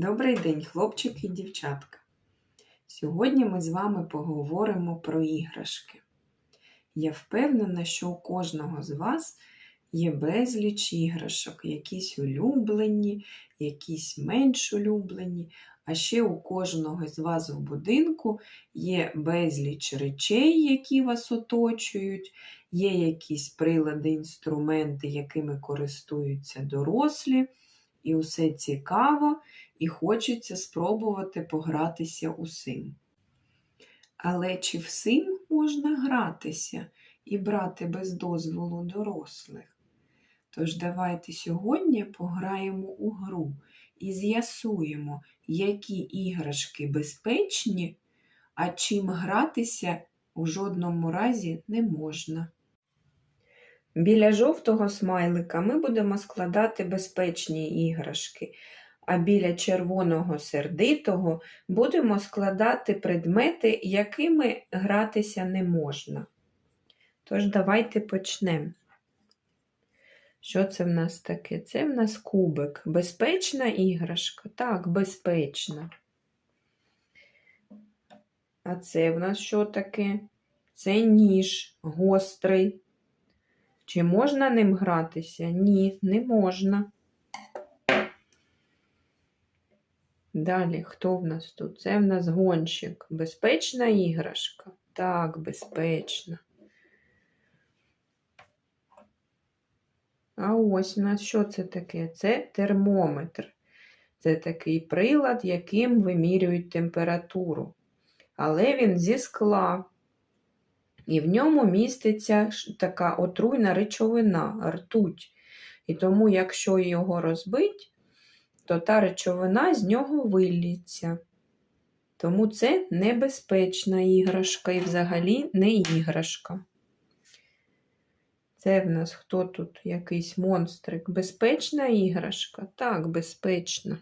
Добрий день, хлопчики і дівчатка. Сьогодні ми з вами поговоримо про іграшки. Я впевнена, що у кожного з вас є безліч іграшок, якісь улюблені, якісь менш улюблені, а ще у кожного з вас в будинку є безліч речей, які вас оточують, є якісь прилади, інструменти, якими користуються дорослі. І усе цікаво, і хочеться спробувати погратися усім. Але чи всім можна гратися і брати без дозволу дорослих? Тож давайте сьогодні пограємо у гру і з'ясуємо, які іграшки безпечні, а чим гратися у жодному разі не можна. Біля жовтого смайлика ми будемо складати безпечні іграшки, а біля червоного сердитого будемо складати предмети, якими гратися не можна. Тож давайте почнемо. Що це в нас таке? Це в нас кубик. Безпечна іграшка? Так, безпечна. А це в нас що таке? Це ніж гострий. Чи можна ним гратися? Ні, не можна. Далі, хто в нас тут? Це в нас гонщик. Безпечна іграшка? Так, безпечна. А ось у нас що це таке? Це термометр. Це такий прилад, яким вимірюють температуру. Але він зі скла. І в ньому міститься така отруйна речовина, ртуть. І тому, якщо його розбить, то та речовина з нього виллється. Тому це небезпечна іграшка і взагалі не іграшка. Це в нас хто тут якийсь монстрик? Безпечна іграшка? Так, безпечна.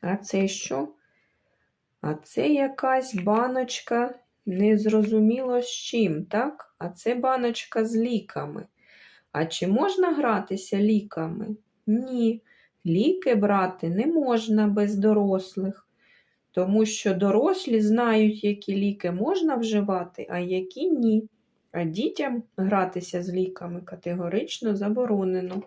А це що? А це якась баночка, незрозуміло з чим, так? А це баночка з ліками. А чи можна гратися ліками? Ні. Ліки брати не можна без дорослих, тому що дорослі знають, які ліки можна вживати, а які ні. А дітям гратися з ліками категорично заборонено.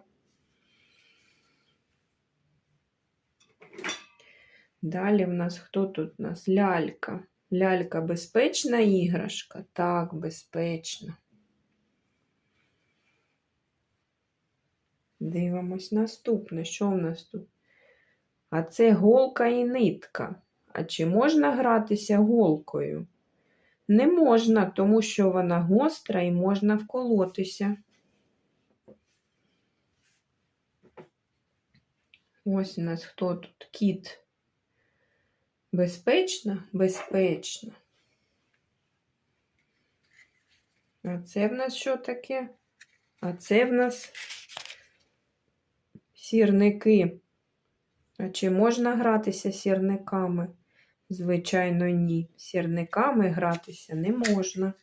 Далі в нас хто тут у нас? Лялька. Лялька безпечна іграшка? Так, безпечна. Дивимось наступне. Що в нас тут? А це голка і нитка. А чи можна гратися голкою? Не можна, тому що вона гостра і можна вколотися. Ось у нас хто тут? Кіт. Безпечно? Безпечно. А це в нас що таке? А це в нас сірники. А чи можна гратися сірниками? Звичайно, ні. Сірниками гратися не можна.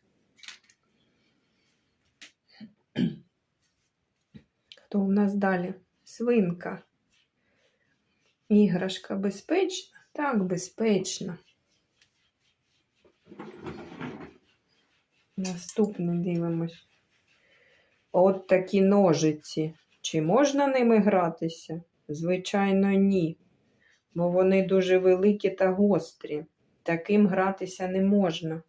Хто у нас далі? Свинка. Іграшка безпечна? Так, безпечно. Наступне дивимось. От такі ножиці. Чи можна ними гратися? Звичайно, ні. Бо вони дуже великі та гострі. Таким гратися не можна.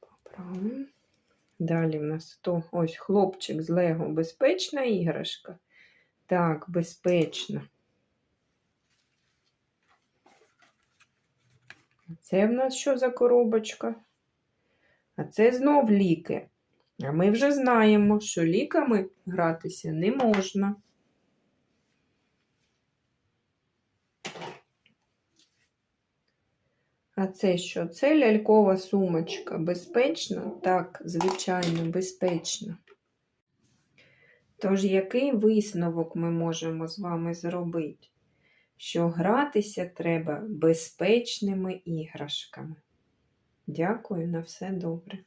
Поправимо. Далі в нас то ось хлопчик з Лего. Безпечна іграшка? Так, безпечна. Це в нас що за коробочка? А це знов ліки. А ми вже знаємо, що ліками гратися не можна. А це що? Це лялькова сумочка. Безпечно? Так, звичайно, безпечно. Тож, який висновок ми можемо з вами зробити? що гратися треба безпечними іграшками. Дякую на все добре.